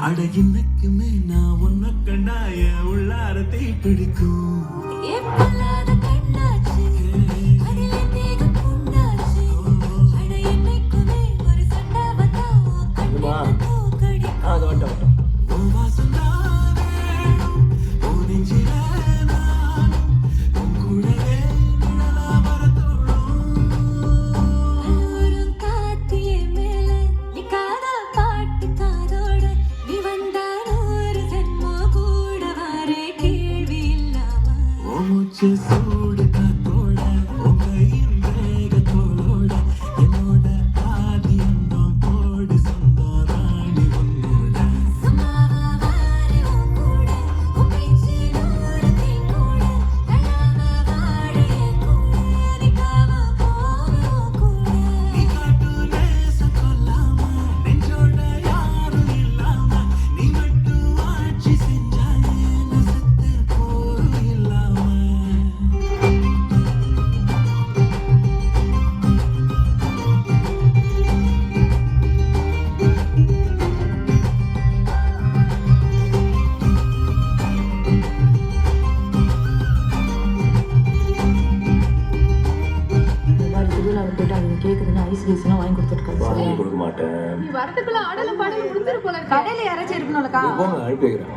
அட இன்னைக்குமே நான் உன்ன கண்டாய உள்ளாரத்தை பிடிக்கும் Jesus. கேக்குதுன்னு ஐஸ் கீஸ்லாம் வாங்கி கொடுத்துருக்காங்க வாங்கி கொடுக்க மாட்டேன். நீ வரதுக்குள்ள ஆடல பாடல முடிஞ்சிரு போல கடையில யாராச்சும் இருக்கணும்லக்கா? அழுப்பு வைக்கிறேன்?